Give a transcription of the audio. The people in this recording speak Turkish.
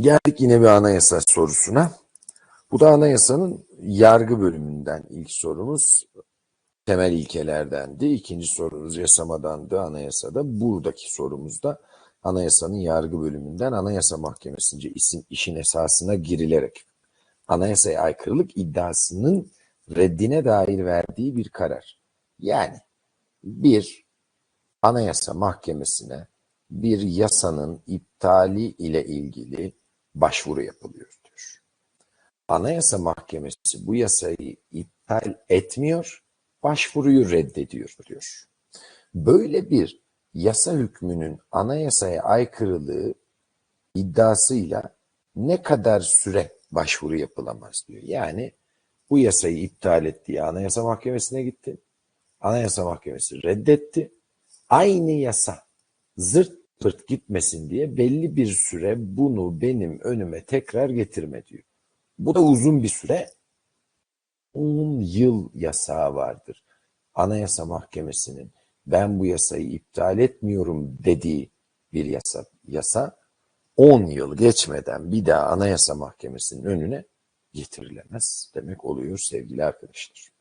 Geldik yine bir anayasa sorusuna. Bu da anayasanın yargı bölümünden ilk sorumuz. Temel ilkelerdendi. İkinci sorumuz yasamadandı anayasada. Buradaki sorumuz da anayasanın yargı bölümünden anayasa mahkemesince isim, işin esasına girilerek anayasaya aykırılık iddiasının reddine dair verdiği bir karar. Yani bir anayasa mahkemesine bir yasanın iptali ile ilgili başvuru yapılıyor diyor. Anayasa Mahkemesi bu yasayı iptal etmiyor, başvuruyu reddediyor diyor. Böyle bir yasa hükmünün anayasaya aykırılığı iddiasıyla ne kadar süre başvuru yapılamaz diyor. Yani bu yasayı iptal ettiği Anayasa Mahkemesi'ne gitti. Anayasa Mahkemesi reddetti. Aynı yasa zırt pırt gitmesin diye belli bir süre bunu benim önüme tekrar getirme diyor. Bu da uzun bir süre. 10 yıl yasağı vardır. Anayasa Mahkemesi'nin ben bu yasayı iptal etmiyorum dediği bir yasa, yasa 10 yıl geçmeden bir daha Anayasa Mahkemesi'nin önüne getirilemez demek oluyor sevgili arkadaşlar.